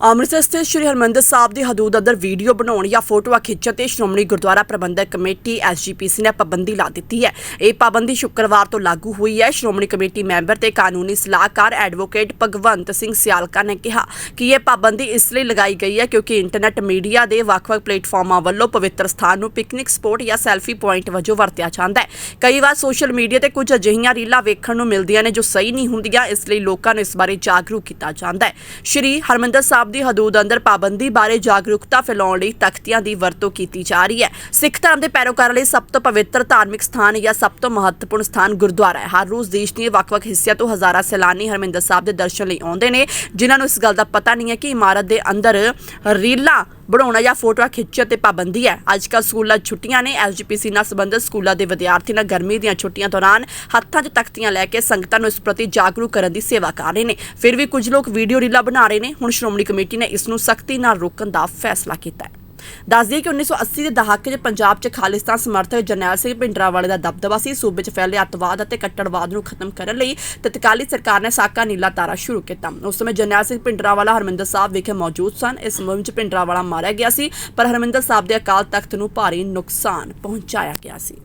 ਅੰਮ੍ਰਿਤਸਰ ਸਥਿਤ ਸ਼੍ਰੀ ਹਰਮੰਦਰ ਸਾਹਿਬ ਦੀ ਹਦੂਦ ਅੰਦਰ ਵੀਡੀਓ ਬਣਾਉਣ ਜਾਂ ਫੋਟੋਆਂ ਖਿੱਚਣ ਤੇ ਸ਼੍ਰੋਮਣੀ ਗੁਰਦੁਆਰਾ ਪ੍ਰਬੰਧਕ ਕਮੇਟੀ ਐਸਜੀਪੀਸੀ ਨੇ ਪਾਬੰਦੀ ਲਾ ਦਿੱਤੀ ਹੈ। ਇਹ ਪਾਬੰਦੀ ਸ਼ੁੱਕਰਵਾਰ ਤੋਂ ਲਾਗੂ ਹੋਈ ਹੈ। ਸ਼੍ਰੋਮਣੀ ਕਮੇਟੀ ਮੈਂਬਰ ਤੇ ਕਾਨੂੰਨੀ ਸਲਾਹਕਾਰ ਐਡਵੋਕੇਟ ਭਗਵੰਤ ਸਿੰਘ ਸਿਆਲਕਾ ਨੇ ਕਿਹਾ ਕਿ ਇਹ ਪਾਬੰਦੀ ਇਸ ਲਈ ਲਗਾਈ ਗਈ ਹੈ ਕਿਉਂਕਿ ਇੰਟਰਨੈਟ ਮੀਡੀਆ ਦੇ ਵੱਖ-ਵੱਖ ਪਲੇਟਫਾਰਮਾਂ ਵੱਲੋਂ ਪਵਿੱਤਰ ਸਥਾਨ ਨੂੰ ਪਿਕਨਿਕ ਸਪੌਟ ਜਾਂ ਸੈਲਫੀ ਪੁਆਇੰਟ ਵਜੋਂ ਵਰਤਿਆ ਜਾਂਦਾ ਹੈ। ਕਈ ਵਾਰ ਸੋਸ਼ਲ ਮੀਡੀਆ ਤੇ ਕੁਝ ਅਜਿਹੀਆਂ ਰੀਲਾਂ ਵੇਖਣ ਨੂੰ ਮਿਲਦੀਆਂ ਨੇ ਜੋ ਸਹੀ ਨਹੀਂ ਹੁੰਦੀਆਂ, ਇਸ ਲਈ ਲੋਕਾਂ ਨੂੰ ਇਸ ਬਾਰੇ ਜਾਗਰੂਕ ਕੀਤਾ ਜਾਂਦਾ ਹੈ। ਸ਼੍ਰੀ ਹਰਮੰਦਰ ਸਾਹਿਬ ਦੀ ਹਦੂਦ ਅੰਦਰ ਪਾਬੰਦੀ ਬਾਰੇ ਜਾਗਰੂਕਤਾ ਫੈਲਾਉਣ ਲਈ ਤਖਤੀਆਂ ਦੀ ਵਰਤੋਂ ਕੀਤੀ ਜਾ ਰਹੀ ਹੈ। ਸਿੱਖ ਧਰਮ ਦੇ ਪੈਰੋਕਾਰਾਂ ਲਈ ਸਭ ਤੋਂ ਪਵਿੱਤਰ ਧਾਰਮਿਕ ਸਥਾਨ ਜਾਂ ਸਭ ਤੋਂ ਮਹੱਤਵਪੂਰਨ ਸਥਾਨ ਗੁਰਦੁਆਰਾ ਹੈ। ਹਰ ਰੋਜ਼ ਦੇਸ਼ ਦੀਆਂ ਵੱਖ-ਵੱਖ ਹਿੱਸਿਆਂ ਤੋਂ ਹਜ਼ਾਰਾਂ ਸੈਲਾਨੀ ਹਰਮੰਦਰ ਸਾਹਿਬ ਦੇ ਦਰਸ਼ਨ ਲਈ ਆਉਂਦੇ ਨੇ, ਜਿਨ੍ਹਾਂ ਨੂੰ ਇਸ ਗੱਲ ਦਾ ਪਤਾ ਨਹੀਂ ਹੈ ਕਿ ਇਮਾਰਤ ਦੇ ਅੰਦਰ ਰੀਲਾਂ ਬਣਾਉਣਾ ਜਾਂ ਫੋਟੋਆਂ ਖਿੱਚਣ ਤੇ ਪਾਬੰਦੀ ਹੈ। ਅੱਜ ਕੱਲ੍ਹ ਸਕੂਲਾਂ ਛੁੱਟੀਆਂ ਨੇ। ਐਸਜੀਪੀਸੀ ਨਾਲ ਸੰਬੰਧਿਤ ਸਕੂਲਾਂ ਦੇ ਵਿਦਿਆਰਥੀ ਨਾਲ ਗਰਮੀ ਦੀਆਂ ਛੁੱਟੀਆਂ ਦੌਰਾਨ ਹੱਥਾਂ 'ਚ ਤਖਤੀਆਂ ਲੈ ਕੇ ਸੰਗਤਾਂ ਨੂੰ ਇਸ ਪ੍ਰਤੀ ਜਾਗਰੂਕ ਕਰਨ ਦੀ ਸੇਵਾ ਕਰ ਰਹੇ ਨੇ। ਫਿਰ ਵੀ ਕੁਝ ਲੋਕ ਵੀਡੀਓ ਰੀਲਾਂ ਬਣਾ ਰਹੇ ਨੇ। ਹੁਣ ਸ਼੍ਰੋਮਣੀ ਕਮੇਟੀ ਨੇ ਇਸ ਨੂੰ ਸਖਤੀ ਨਾਲ ਰੋਕਣ ਦਾ ਫੈਸਲਾ ਕੀਤਾ ਹੈ। ਦੱਸ ਦਈਏ ਕਿ 1980 ਦੇ ਦਹਾਕੇ 'ਚ ਪੰਜਾਬ 'ਚ ਖਾਲਿਸਤਾਨ ਸਮਰਥਕ ਜਰਨੈਲ ਸਿੰਘ ਭਿੰਡਰਾਂਵਾਲੇ ਦਾ ਦਬਦਬਾ ਸੀ। ਸੂਬੇ 'ਚ ਫੈਲੇ ਅੱਤਵਾਦ ਅਤੇ ਕੱਟੜਵਾਦ ਨੂੰ ਖਤਮ ਕਰਨ ਲਈ ਤਤਕਾਲੀ ਸਰਕਾਰ ਨੇ ਸਾਕਾ ਨੀਲਾ ਤਾਰਾ ਸ਼ੁਰੂ ਕੀਤਾ। ਉਸ ਸਮੇਂ ਜਰਨੈਲ ਸਿੰਘ ਭਿੰਡਰਾਂਵਾਲਾ ਹਰਮਿੰਦਰ ਸਾਹਿਬ ਵਿਖੇ ਮੌਜੂਦ ਸਨ। ਇਸ ਮੁਹਿੰਮ 'ਚ ਭਿੰਡਰਾਂਵਾਲਾ ਮਾਰਿਆ ਗਿਆ ਸੀ, ਪਰ ਹਰਮਿੰਦਰ ਸਾਹਿਬ ਦੇ ਅਕਾਲ ਤਖਤ ਨੂੰ ਭਾਰੀ ਨੁਕਸਾਨ ਪਹੁੰਚਾਇਆ ਗਿਆ ਸੀ।